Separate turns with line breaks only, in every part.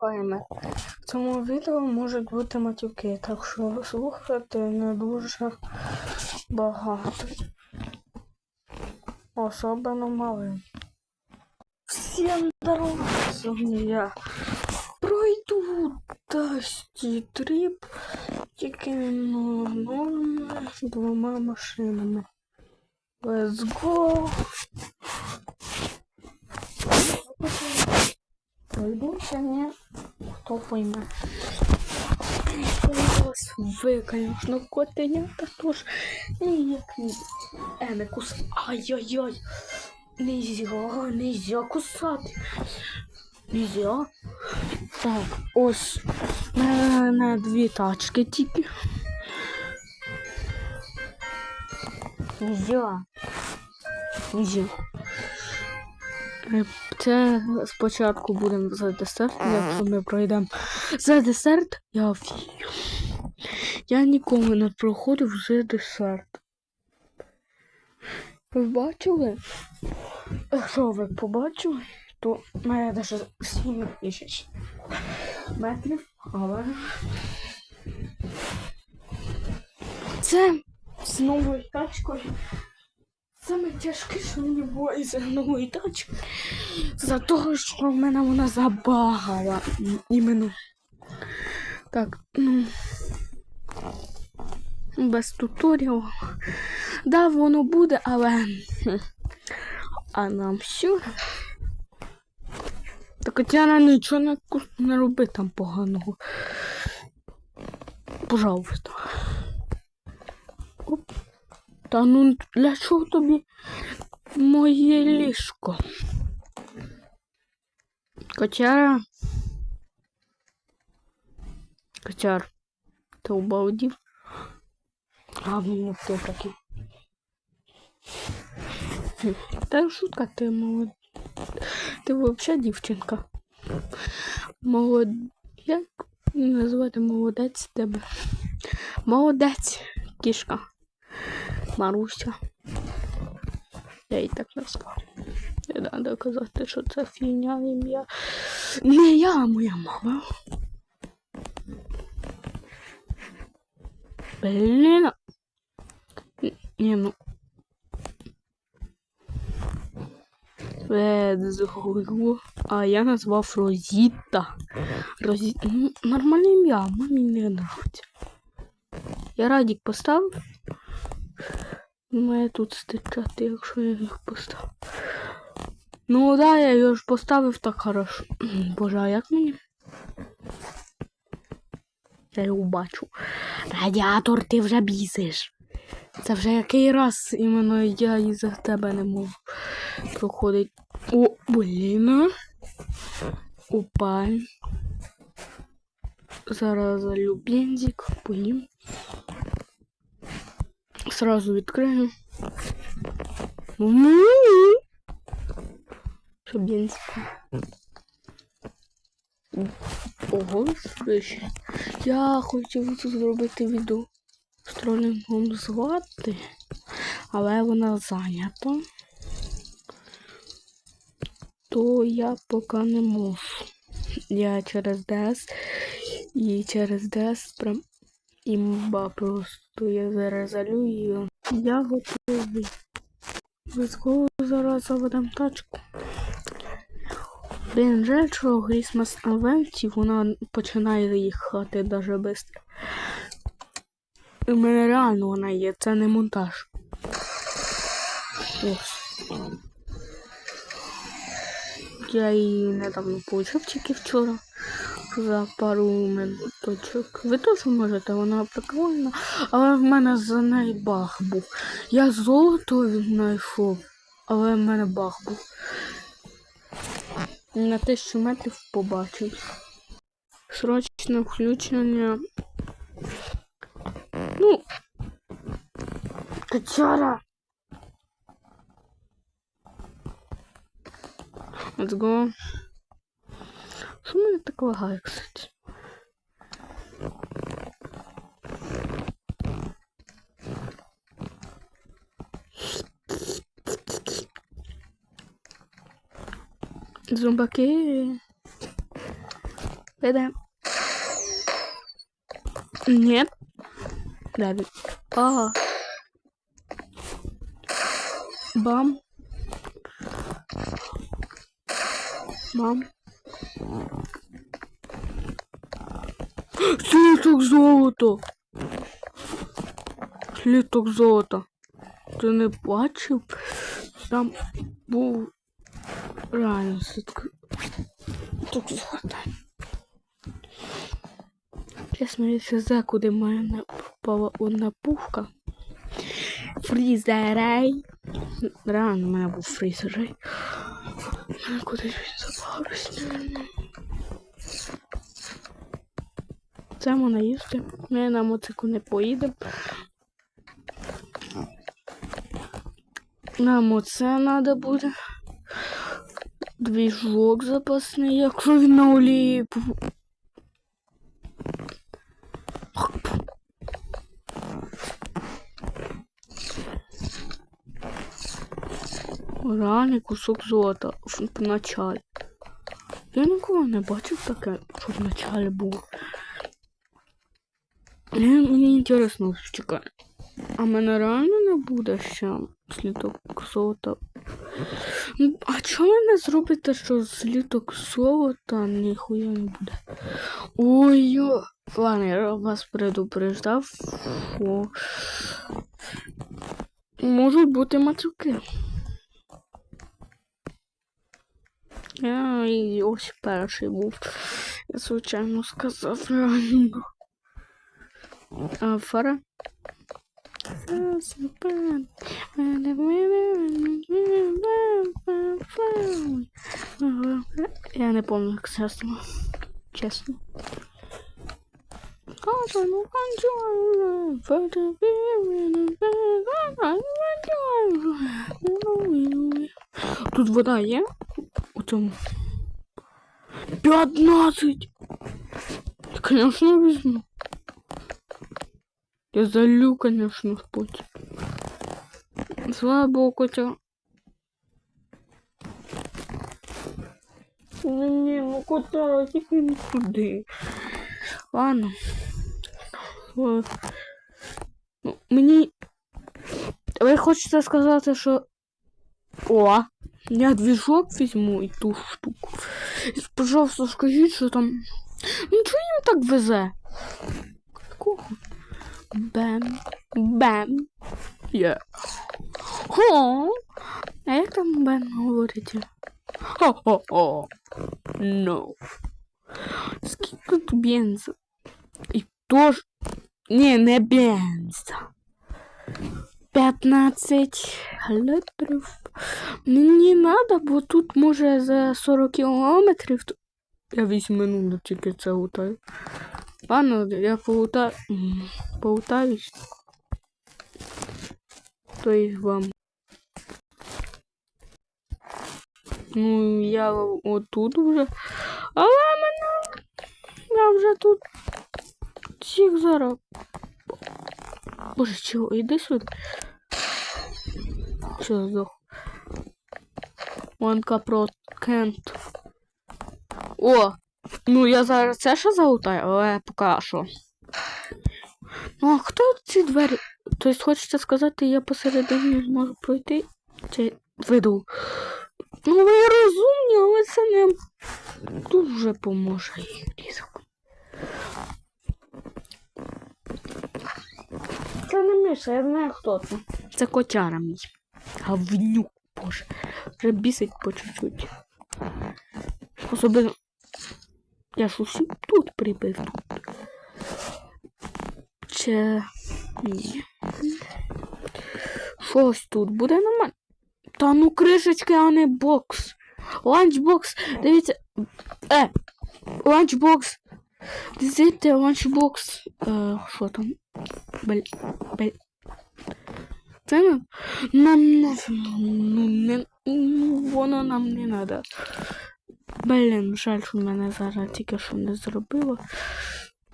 В цьому відео можуть бути матюки, так що слухати не дуже багато. Особливо малим. Всім здорово! Сьогодні я пройду Дасті Тріп тільки новими двома машинами. Let's go! Пройду чи ні? Хто пойме. Ви, звісно, котенята тож ніяк не. Е, не кус. Ай-яй-яй. Нельзя, нельзя кусати. Нельзя. Так, ось. У мене дві тачки тільки. Нельзя. Нельзя. Е, Це спочатку будемо за десерт, якщо ми пройдемо за десерт, я вію. Я ніколи не проходив за десерт. Ви бачили? Якщо ви побачили, то мене навіть 7 тисяч метрів, але це з новою тачкою. Саме тяжке, що мені було із нової тачки. За того, що в мене вона забагала. М, Іменно. Так, ну. Без туторіалу. Да, воно буде, але. А нам все. Так от я нічого не, не роби там поганого. Пожалуйста. Оп. Та ну для чого тобі моє ліжко? Котяра. Котяр. Ти обалдів? А ну хто такий? Та шутка, ти молод. Ти взагалі дівчинка. Молод... Як назвати молодець тебе? Молодець, кішка. Маруся. Я їй так назвав. Не треба казати, що це фігня ім'я. Не я, а моя мама. Блін. Ні, ну. Let's. А я назвав Розіта. Розі... Ну, нормальне ім'я, мамі не нравиться. Я Радік поставив. Має тут стичати, якщо я їх поставив. Ну да, я його ж поставив так хорошо. Боже, а як мені? Я його бачу. Радіатор, ти вже бісиш. Це вже який раз іменно я із-за тебе не можу проходить. О, блін. Опа. Зараз залю бензик, поїм. Сразу відкрию. Бензик. Ого, слухай. Я хотів тут зробити відео з тролінгом звати, але вона зайнята. То я поки не можу. Я через DS і через DS прям імба просто. Я зараз її. Я готовий. Військово зараз заведемо тачку. Блін, жаль, що Christmas Advent вона починає їхати дуже швидко. У мене реально вона є, це не монтаж. Ось. Я її недавно получив тільки вчора. За пару минуточок. Ви теж можете, вона прикольна, але в мене за неї баг був. Я золото знайшов, але в мене баг був. На тисячу метрів побачив. Срочне включення. Ну. Качара. Let's go. Що мене так лагає, кстати? Зомбаки. Веде. Нет. Да, да. Ага. Бам. Бам. Сліток золото. Сліток золота. Ти не бачив? Там був реально слідок. Тут золота. Я ще за куди мене попала одна пушка. Фрізерей. Реально, в мене був фрізерей. Мене Кудись він забавився. Це можна їсти. Ми на моцику не поїдемо. Нам оце треба буде. Двіжок запасний, якщо він на олії. Реальний кусок золота в началі. Я ніколи не бачив таке, що в началі було. Мені, інтересно, чекай. А мене реально не буде ще слідок золота. Ну, А чому ви не зробите, що слідок золота ніхуя не буде? Ой, ладно, я вас предупреждав, що можуть бути матюки. Я і ось перший був. Я звичайно сказав реально. А фара? Я не помню, як чесно. Чесно. Тут вода є? У цьому. 15! Конечно, візьму. Я залю, конечно, потім. Слава Богу, котя. Ну ні, ну кота, тільки не туди. Ладно. О, Ну, мені. Ви хочете сказати, що. О! Я двіжок візьму і ту штуку. І, пожалуйста, скажіть, що там. Ну чого їм так везе? Кого? Бем. Бем. Є. Хо. А як там Бем говорить? Хо-хо-хо. No. Скільки тут бенза? І тож... Ні, не бенза. 15 літрів. Мені надо, бо тут може за 40 кілометрів. Я 8 минут тільки це лутаю. Ладно, я полута... полутаюсь. То есть вам. Ну, я отут вже. Але мене. Я вже тут. Всіх зараз. Боже, чого, іди сюди. Все, здох. Ванка про кент. О! Ну, я зараз це ще залутаю, але поки що. Ну, а хто ці двері? Тобто, хочете сказати, я посередині зможу пройти? Чи виду? Ну, ви розумні, але це не дуже поможе їх різок. Це не Миша, я знаю, хто це. Це котяра мій. Гавнюк, боже. Вже бісить по чуть-чуть. Особливо. Я ж усі тут прибив. Тут. Чи ні. Щось тут буде нормально. Та ну кришечки, а не бокс. Ланчбокс. Дивіться. Е! Ланчбокс. Дивіться, ланчбокс. Е, що там? Бель. Бель. Це нам, нам. Ну, не, ну, воно нам не треба. Блін, жаль, що мене зараз тільки що не зробило.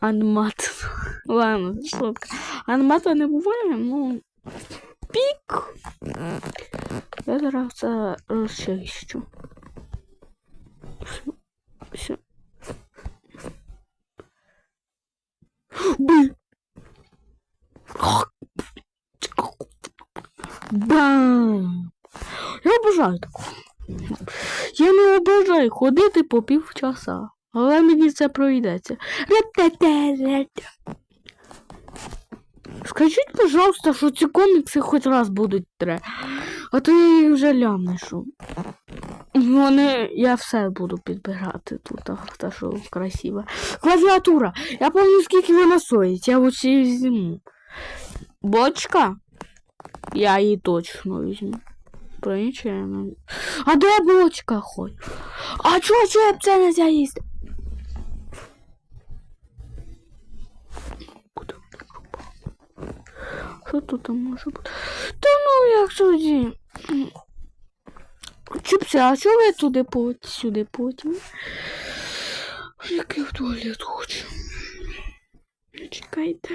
Анмат. Ладно, шутка. Анмата не буває, ну. Пік. Я зараз це розчищу. Все. Все. Блін. Бам! Я обожаю таку. Я не обожаю ходити по півчаса. Але мені це пройдеться. Скажіть, пожалуйста, що ці комікси хоч раз будуть тре. А то я їх вже лямнишу. Вони, я все буду підбирати тут, та що красиво. Клавіатура. Я пам'ятаю, скільки вона стоїть. Я оці візьму. Бочка. Я її точно візьму. Причина. А де бочка хоч? А чого чого це не можна їсти? Що тут там може бути? Та ну як тоді? Чупся, а чого ви туди пот, сюди потім? Я в туалет хочу. Чекайте.